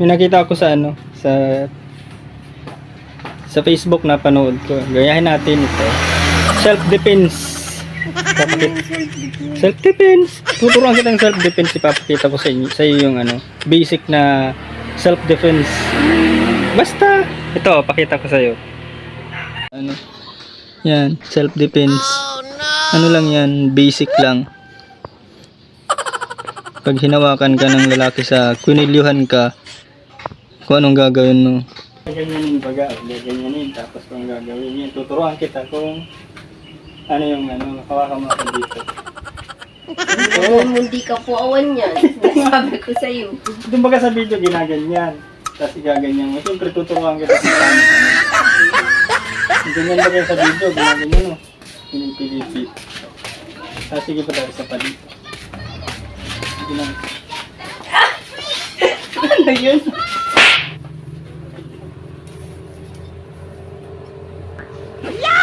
May nakita ako sa ano, sa sa Facebook na panood ko. Gayahin natin ito. Self-defense. Self-defense. Tuturuan kitang self-defense. Ipapakita ko sa inyo, sa iyo yung ano, basic na self-defense. Basta. Ito, pakita ko sa iyo. Ano? Yan, self-defense. Ano lang yan, basic lang. Pag hinawakan ka ng lalaki sa kwinilyuhan ka, kung anong gagawin mo. Ganyanin baga, ganyanin, tapos kung gagawin yun, tuturuan kita kung ano yung ano, hawakan mo ako dito. Oo, hindi ka po awan yan. Sabi ko sa'yo. Doon baga sa video, ginaganyan. Tapos igaganyan mo. Siyempre, tuturuan kita kung paano. Ganyan baga sa video, ginaganyan mo. Pinipilipit. Tapos sige pa tayo sa palit. Sige lang. Ano yun? Yeah!